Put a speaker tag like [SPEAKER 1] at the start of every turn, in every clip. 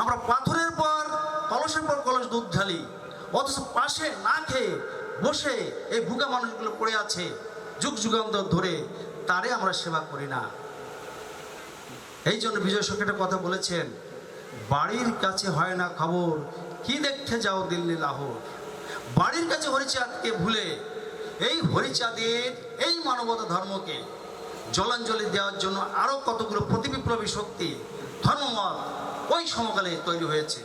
[SPEAKER 1] আমরা পাথরের পর কলসের পর কলস দুধ ঢালি, অথচ পাশে না খেয়ে বসে এই ভুকা মানুষগুলো পড়ে আছে, যুগ যুগান্তর ধরে তারে আমরা সেবা করি না। এই জন্য বিজয় সরকার কথা বলেছেন, বাড়ির কাছে হয় না খবর, কি দেখতে যাও দিল্লি লাহোর? বাড়ির কাছে হরিচাঁদকে ভুলে এই হরিচাঁদের এই মানবতা ধর্মকে জলাঞ্জলি দেওয়ার জন্য আরও কতগুলো প্রতিবিপ্লবী শক্তি, ধর্মমত ওই সমকালে তৈরি হয়েছে।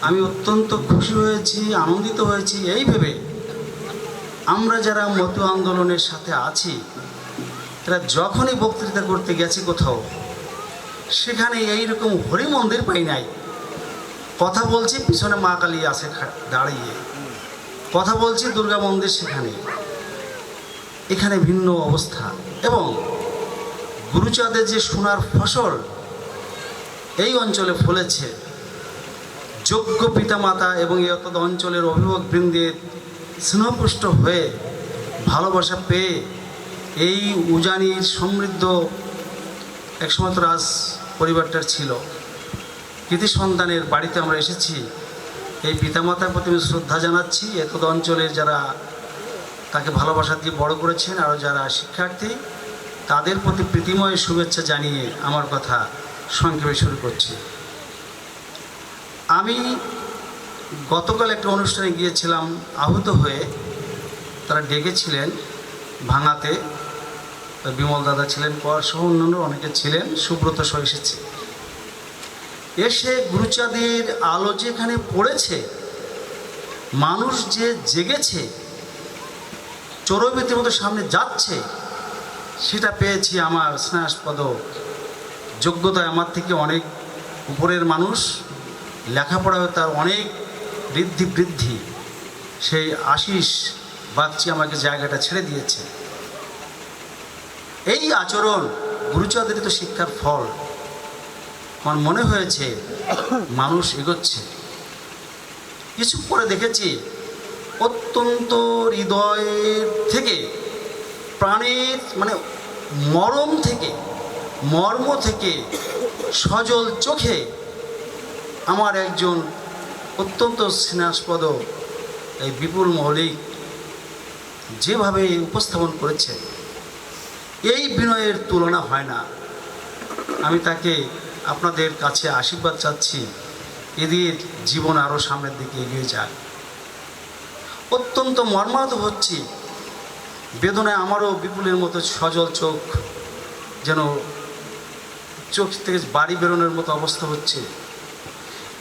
[SPEAKER 1] আমি অত্যন্ত খুশি হয়েছি, আনন্দিত হয়েছি, এই ভেবে। আমরা যারা মতু আন্দোলনের সাথে আছি, তারা যখনই বক্তৃতা করতে গেছি কোথাও, সেখানে এইরকম হরি মন্দির পাই নাই। কথা বলছি, পিছনে মা কালী আছে দাঁড়িয়ে। কথা বলছি, দুর্গা মন্দির সেখানে। এখানে ভিন্ন অবস্থা। এবং গুরুচাঁদের যে সোনার ফসল এই অঞ্চলে ফলেছে। যোগ্য পিতামাতা এবং এই অর্থাৎ অঞ্চলের অভিভাবক বৃন্দের স্নেহপুষ্ট হয়ে ভালোবাসা পেয়ে এই উজানির সমৃদ্ধ একসময় রাজ পরিবারটার ছিল। কৃতি সন্তানের বাড়িতে আমরা এসেছি। এই পিতামাতার প্রতি আমি শ্রদ্ধা জানাচ্ছি। এতদ অঞ্চলের যারা তাকে ভালোবাসা দিয়ে বড় করেছেন, আরও যারা শিক্ষার্থী, তাদের প্রতি প্রীতিময় শুভেচ্ছা জানিয়ে আমার কথা সংক্ষেপে শুরু করছি। আমি গতকাল একটা অনুষ্ঠানে গিয়েছিলাম, আহত হয়ে তারা ডেকেছিলেন ভাঙাতে। বিমল দাদা ছিলেন সহ অন্যান্য অনেকে ছিলেন, সুব্রত সহ এসেছে। এসে গুরুচাঁদের আলো যেখানে পড়েছে, মানুষ যে জেগেছে, চরবিতির মতো সামনে যাচ্ছে, সেটা পেয়েছি আমার স্নেহাস্পদ যোগ্যতায় আমার থেকে অনেক উপরের মানুষ, লেখাপড়ায় তার অনেক বৃদ্ধি বৃদ্ধি। সেই আশিস বাগচি আমাকে জায়গাটা ছেড়ে দিয়েছে। এই আচরণ গুরুচাঁদের তো শিক্ষার ফল। আমার মনে হয়েছে মানুষ এগোচ্ছে। কিছু পরে দেখেছি, অত্যন্ত হৃদয়ের থেকে, প্রাণের মানে মরম থেকে মর্ম থেকে সজল চোখে আমার একজন অত্যন্ত স্নেহাস্পদ এই বিপুল মৌলিক যেভাবে উপস্থাপন করেছে, এই বিনয়ের তুলনা হয় না। আমি তাকে আপনাদের কাছে আশীর্বাদ চাচ্ছি, এদের জীবন আরও সামনের দিকে এগিয়ে যায় অত্যন্ত মর্মাহত হচ্ছি। বেদনায় আমারও বিপুলের মতো সজল চোখ যেন চোখ থেকে বাড়ি বেরোনোর মতো অবস্থা হচ্ছে।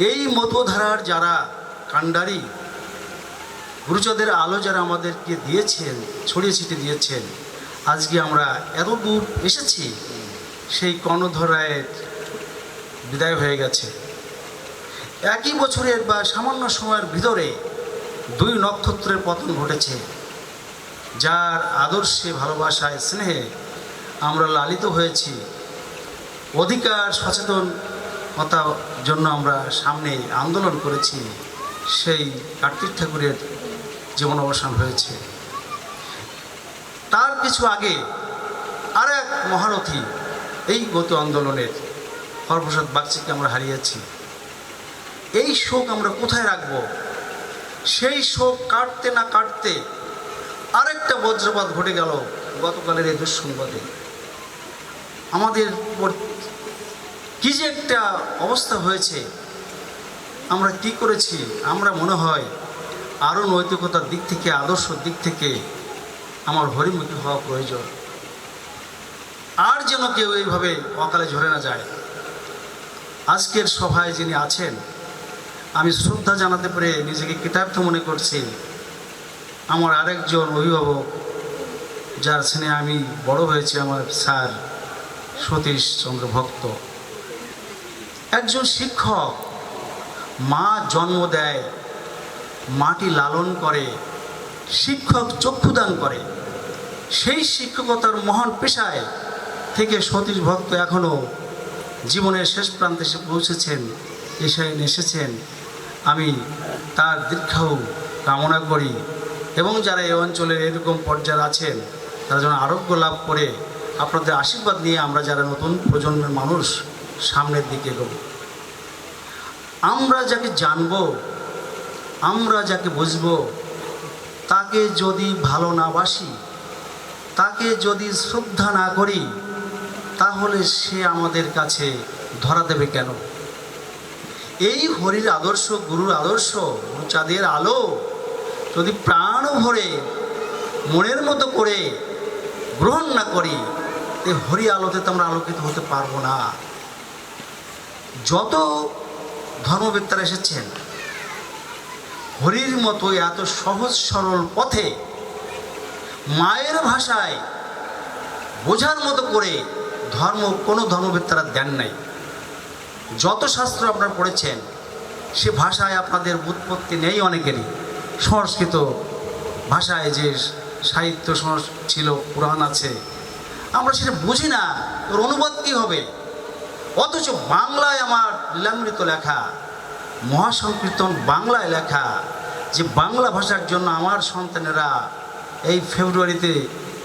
[SPEAKER 1] এই মতধারার যারা কাণ্ডারি গুরুচাঁদের আলো যারা আমাদেরকে দিয়েছেন, ছড়িয়ে ছিটিয়ে দিয়েছেন, আজকে আমরা এত দূর এসেছি, সেই কর্ণধরায়ের বিদায় হয়ে গেছে। একই বছরের বা সামান্য সময়ের ভিতরে দুই নক্ষত্রের পতন ঘটেছে, যার আদর্শে, ভালোবাসায়, স্নেহে আমরা লালিত হয়েছি। অধিকার সচেতনতার জন্য আমরা সামনে আন্দোলন করেছি। সেই কার্তিক ঠাকুরের জীবন অবসান হয়েছে। তার কিছু আগে আর এক মহারথী এই গত আন্দোলনের হরপ্রসাদ বাগচিকে আমরা হারিয়েছি। এই শোক আমরা কোথায় রাখব? সেই শোক কাটতে না কাটতে আরেকটা বজ্রপাত ঘটে গেল গতকালের এই দুঃসংবাদে। আমাদের কী যে একটা অবস্থা হয়েছে, আমরা কি করেছি, আমরা মনে হয় আরও নৈতিকতার দিক থেকে আদর্শ দিক থেকে আমার হরিমুখী হওয়া প্রয়োজন। আর যেন কেউ এইভাবে অকালে ঝরে না যায়। আজকের সভায় যিনি আছেন, আমি শ্রদ্ধা জানাতে পেরে নিজেকে কৃতার্থ মনে করছি। আমার আরেকজন অভিভাবক, যার স্নেহে আমি বড় হয়েছি, আমার স্যার সতীশ চন্দ্র ভক্ত। একজন শিক্ষক মা জন্ম দেয়, মাটি লালন করে, শিক্ষক চক্ষুদান করে। সেই শিক্ষকতার মহান পেশায় থেকে সতীশ ভক্ত এখনও জীবনের শেষ প্রান্তে এসে পৌঁছেছেন এসে এসেছেন। আমি তার দীর্ঘায়ু কামনা করি এবং যারা এই অঞ্চলের এরকম পর্যায়ে আছেন, তারা যেন আরোগ্য লাভ করে আপনাদের আশীর্বাদ নিয়ে আমরা যারা নতুন প্রজন্মের মানুষ সামনের দিকে এগোব। আমরা যাকে জানব, আমরা যাকে বুঝব, তাকে যদি ভালো না বাসি, তাকে যদি শ্রদ্ধা না করি, তাহলে সে আমাদের কাছে ধরা দেবে কেন? এই হরির আদর্শ, গুরুর আদর্শ চাঁদের আলো যদি প্রাণ ভরে, মনের মতো করে গ্রহণ না করি এই হরি আলোতে তো আমরা আলোকিত হতে পারব না। যত ধর্মবেত্তারা এসেছেন, হরির মতো এত সহজ সরল পথে মায়ের ভাষায় বোঝার মতো করে ধর্ম কোনো ধর্মবেত্তারা দেন নাই। যত শাস্ত্র আপনারা পড়েছেন, সে ভাষায় আপনাদের উৎপত্তি নেই অনেকেরই। সংস্কৃত ভাষায় যে সাহিত্য ছিল, পুরাণ আছে আমরা সেটা বুঝি না ওর অনুবাদ কী হবে? অথচ বাংলায় আমার লীলামৃত লেখা, মহাসংকীর্তন বাংলায় লেখা, যে বাংলা ভাষার জন্য আমার সন্তানেরা এই ফেব্রুয়ারিতে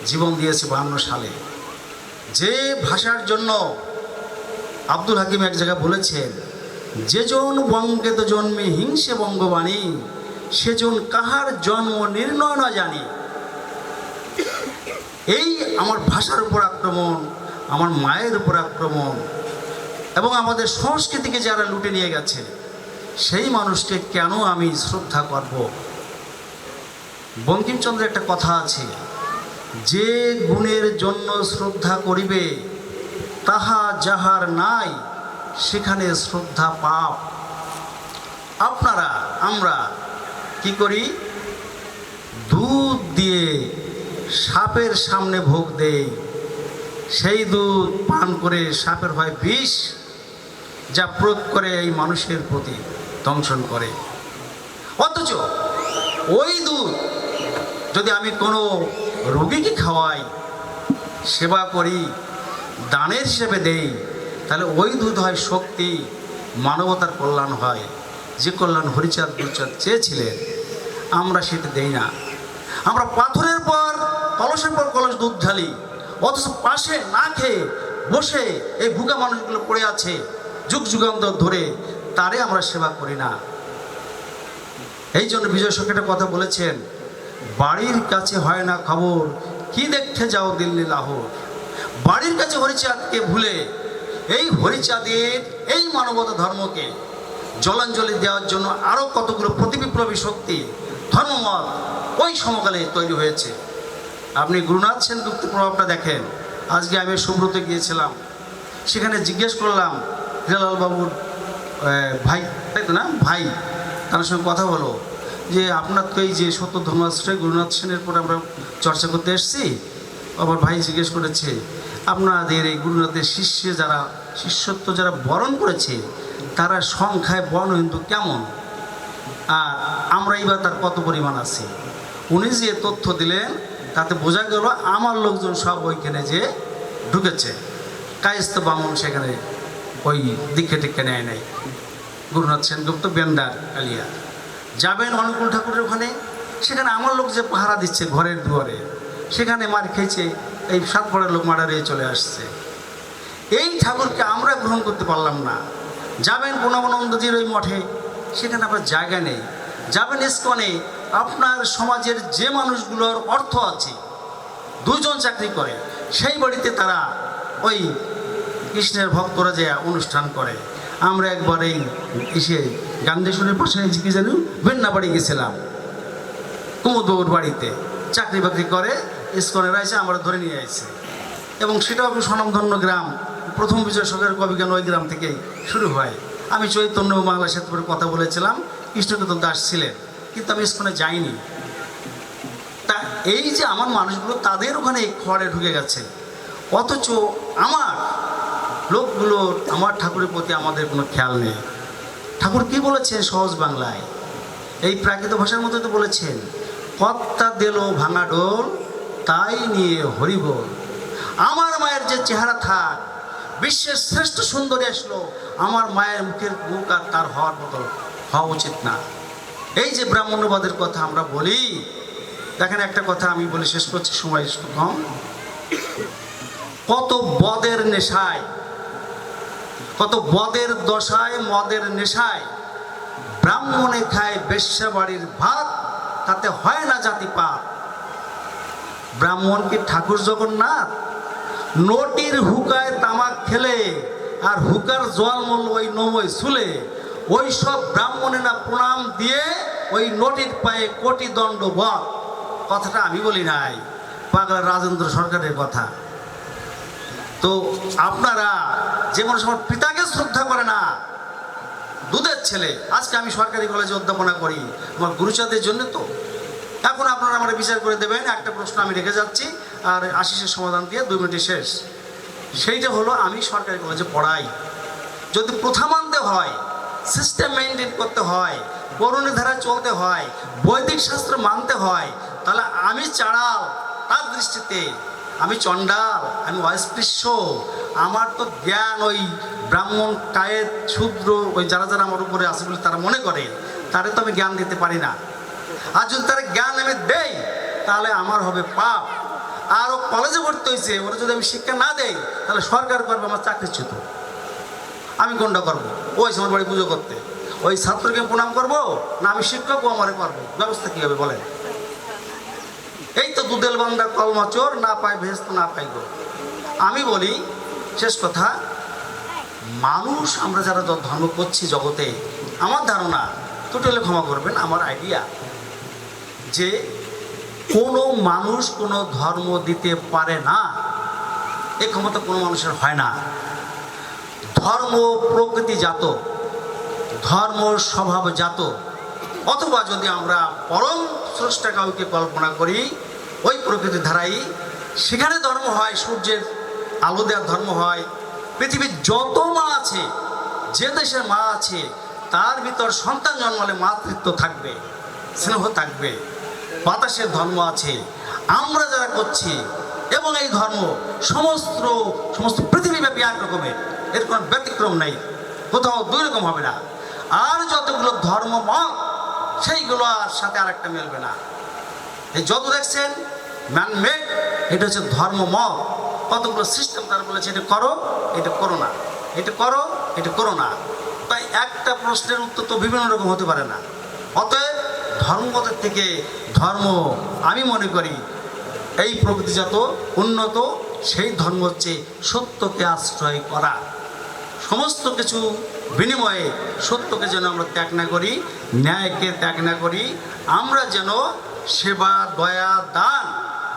[SPEAKER 1] জীবন দিয়েছে বাহান্ন সালে। যে ভাষার জন্য আব্দুল হাকিম এক জায়গায় বলেছেন যেজন বঙ্গেত জন্মে হিংসে বঙ্গবাণী সেজন কাহার জন্ম নির্ণয় না জানি। এই আমার ভাষার উপর আক্রমণ, আমার মায়ের উপর আক্রমণ, এবং আমাদের সংস্কৃতিকে যারা লুটে নিয়ে গেছে, সেই মানুষকে কেন আমি শ্রদ্ধা করব? বঙ্কিমচন্দ্রের একটা কথা আছে, যে গুণের জন্য শ্রদ্ধা করিবে, তাহা যাহার নাই, সেখানে শ্রদ্ধা পাপ। আপনারা, আমরা কি করি? দুধ দিয়ে সাপের সামনে ভোগ দেই। সেই দুধ পান করে সাপের হয় বিষ, যা প্রয়োগ করে এই মানুষের প্রতি দংশন করে। অথচ ওই দুধ যদি আমি কোনো রোগীকে খাওয়াই, সেবা করি, দানের হিসেবে দেই, তাহলে ওই দুধ হয় শক্তি, মানবতার কল্যাণ হয়। যে কল্যাণ হরিচাঁদ গুরুচাঁদ চেয়েছিলেন, আমরা সেটা দেই না। আমরা পাথরের পর কলসের পর কলস দুধ ঢালি, অথচ পাশে না খেয়ে বসে এই ভুকা মানুষগুলো পড়ে আছে, যুগ যুগান্তর ধরে তারে আমরা সেবা করি না। এই জন্য বিজয় একটা কথা বলেছেন, বাড়ির কাছে হয় না খবর, কি দেখতে যাও দিল্লি, লাহোর? বাড়ির কাছে হরিচাঁদকে ভুলে, এই হরিচাঁদের এই মানবতা ধর্মকে জলাঞ্জলি দেওয়ার জন্য আরও কতগুলো প্রতিবিপ্লবী শক্তি, ধর্মমত ওই সমকালে তৈরি হয়েছে। আপনি গুরুনাথ সেনগুপ্তের প্রভাবটা দেখেন। আজকে আমি সুব্রতে গিয়েছিলাম। সেখানে জিজ্ঞেস করলাম বাবুর ভাই, তাই তো না? ভাই, তার সঙ্গে কথা হলো যে, আপনার তো এই যে সত্য ধর্মাশ্রয় গুরুনাথ সেনের পর আমরা চর্চা করতে এসেছি আবার ভাই জিজ্ঞেস করেছে, আপনাদের এই গুরুনাথের শিষ্যে যারা, শিষ্যত্ব যারা বরণ করেছে, তারা সংখ্যায় বর্ণ হিন্দু কেমন? আর আমরা এবার তার কত পরিমাণ আছি? উনি যে তথ্য দিলেন তাতে বোঝা গেল আমার লোকজন সব ওইখানে যে ঢুকেছে। কায়স্ত বামন সেখানে ওই দিকে টিকে নেয় নাই। গুরুনাথ সেনগুপ্ত বেন্দার কালিয়া যাবেন অনুকূল ঠাকুরের ওখানে। সেখানে আমার লোক যে পাহারা দিচ্ছে ঘরের দুয়ারে, সেখানে মার খেয়েছে, এই সাত পরের লোক মার্ডারে চলে আসছে। এই ঠাকুরকে আমরা গ্রহণ করতে পারলাম না। যাবেন প্রণবানন্দজির ওই মঠে, সেখানে আবার জায়গা নেই। যাবেন ইস্কনে আপনার সমাজের যে মানুষগুলোর অর্থ আছে, দুজন চাকরি করে, সেই বাড়িতে তারা ওই কৃষ্ণের ভক্তরা যে অনুষ্ঠান করে। আমরা একবার এই এসে গান্ধেশ্বরের পাশে কি জানি? বেন্না বাড়ি গেছিলাম কুমুদবাবুর বাড়িতে। চাকরি বাকরি করে, ইস্কনের আছে আমরা ধরে নিয়ে আসছে এবং সেটাও স্বনামধন্য গ্রাম। প্রথম বিজয় সরকারের কবিজ্ঞান ওই গ্রাম থেকেই শুরু হয়। আমি চৈতন্য বাংলা সেতুপুরে কথা বলেছিলাম কৃষ্ণকেতন দাস ছিলেন। কিন্তু আমি ইস্কনে যাইনি। তা এই যে আমার মানুষগুলো তাদের ওখানে খড়ে ঢুকে গেছে। অথচ আমার লোকগুলোর, আমার ঠাকুরের প্রতি আমাদের কোনো খেয়াল নেই। ঠাকুর কি বলেছেন সহজ বাংলায়? এই প্রাকৃত ভাষার মধ্যে তো বলেছেন, কর্তা দিল ভাঙা ডোল তাই নিয়ে হরিবোল। আমার মায়ের যে চেহারা থাক, বিশ্বের শ্রেষ্ঠ সুন্দরী আসলো, আমার মায়ের মুখের মুখ আর তার হওয়ার মতো হওয়া উচিত না। এই যে ব্রাহ্মণ্যবাদের কথা আমরা বলি, দেখেন একটা কথা আমি বলি, শেষ করছি, সময় কম। কত বদের নেশায়, কত বদের দশায়, মদের নেশায় ব্রাহ্মণে খায় বেশ্যা বাড়ির ভাত, তাতে হয় না জাতি পাত ব্রাহ্মণ কি ঠাকুর জগন্নাথ? নটির হুকায় তামাক খেলে, আর হুকার জল মল ওই নময় শুলে ওই সব ব্রাহ্মণে না প্রণাম দিয়ে ওই নটির পায়ে কোটি দণ্ড বল। কথাটা আমি বলি নাই, পাগলা রাজেন্দ্র সরকারের কথা। তো আপনারা যে মানুষ আমার পিতাকে শ্রদ্ধা করে না, দুধের ছেলে, আজকে আমি সরকারি কলেজে অধ্যাপনা করি, আমার গুরুচাঁদের জন্য তো। এখন আপনারা আমার বিচার করে দেবেন, একটা প্রশ্ন আমি রেখে যাচ্ছি, আর আশিসের সমাধান দিয়ে দুই মিনিটে শেষ। সেইটা হলো আমি সরকারি কলেজে পড়াই। যদি প্রথা মানতে হয় সিস্টেম মেনটেন করতে হয় করণী ধারা চলতে হয়, বৈদিক শাস্ত্র মানতে হয়, তাহলে আমি চাড়াল, তার দৃষ্টিতে আমি চণ্ডাল, আমি অস্পৃশ্য, আমার তো জ্ঞান ওই ব্রাহ্মণ কায়ের ক্ষুদ্র ওই যারা যারা আমার উপরে আছে বলে তারা মনে করে তারে তো আমি জ্ঞান দিতে পারি না। আর যদি তারা জ্ঞান আমি দেই, তাহলে আমার হবে পাপ। আর ও কলেজে ভর্তি হয়েছে, ওরা যদি আমি শিক্ষা না দেই, তাহলে সরকার করবে আমার চাকরিচ্যুত। আমি কোনটা করব। ওই আমার বাড়ি পুজো করতে। ওই ছাত্রকে প্রণাম করব, না আমি শিক্ষক ও আমারে করব ব্যবস্থা কী হবে বলেন? এই তো দুদেল বান্দা কলমা চোর, না পায় ভেস্ত, না পাই গো আমি বলি, শেষ কথা, মানুষ আমরা যারা ধর্ম করছি জগতে, আমার ধারণা টোটালে ক্ষমা করবেন, আমার আইডিয়া যে কোনো মানুষ কোনো ধর্ম দিতে পারে না, এ ক্ষমতা কোনো মানুষের হয় না। ধর্ম প্রকৃতিজাত ধর্ম স্বভাবজাত অথবা যদি আমরা পরম স্রষ্টা কাউকে কল্পনা করি, ওই প্রকৃতি ধারাই সেখানে ধর্ম হয়, সূর্যের আলো দেওয়ার ধর্ম হয়। পৃথিবীর যত মা আছে, যে দেশের মা আছে, তার ভিতর সন্তান জন্মালে মাতৃত্ব থাকবে, স্নেহ থাকবে, বাতাসের ধর্ম আছে। আমরা যারা করছি, এবং এই ধর্ম সমস্ত সমস্ত পৃথিবীব্যাপী এক রকমের। এর কোনো ব্যতিক্রম নেই, কোথাও দুই রকম হবে না। আর যতগুলো ধর্ম মত, সেইগুলো আর সাথে আর একটা মিলবে না। এই যত দেখছেন ম্যানমেড এটা হচ্ছে ধর্ম মত। কতগুলো সিস্টেম তারা বলেছে, এটা করো এটা করো না। এটা করো এটা করো না। তাই একটা প্রশ্নের উত্তর তো বিভিন্ন রকম হতে পারে না। অতএব ধর্মমতের থেকে ধর্ম, আমি মনে করি, এই প্রকৃতিজাত উন্নত, সেই ধর্ম হচ্ছে সত্যকে আশ্রয় করা। সমস্ত কিছু বিনিময়ে সত্যকে যেন আমরা ত্যাগ না করি, ন্যায়কে ত্যাগ না করি, আমরা যেন সেবা, দয়া, দান,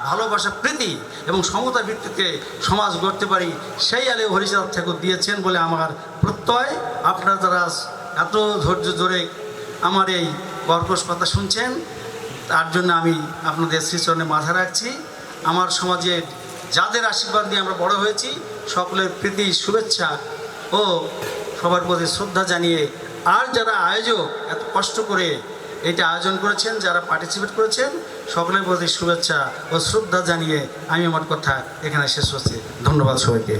[SPEAKER 1] ভালোবাসা, প্রীতি এবং সমতার ভিত্তিতে সমাজ গড়তে পারি, সেই আলে হরিচাঁদ ঠাকুর দিয়েছেন বলে আমার প্রত্যয়। আপনারা যারা এত ধৈর্য ধরে আমার এই কর্কশ কথা শুনছেন, তার জন্য আমি আপনাদের শ্রীচরণে মাথা রাখছি। আমার সমাজে যাদের আশীর্বাদ দিয়ে আমরা বড় হয়েছি, সকলের প্রীতি, শুভেচ্ছা ও সবার প্রতি শ্রদ্ধা জানিয়ে আর যারা আয়োজক এত কষ্ট করে এটা আয়োজন করেছেন, যারা পার্টিসিপেট করেছেন, সকলের প্রতি শুভেচ্ছা ও শ্রদ্ধা জানিয়ে আমি আমার কথা এখানে শেষ করছি। ধন্যবাদ সবাইকে।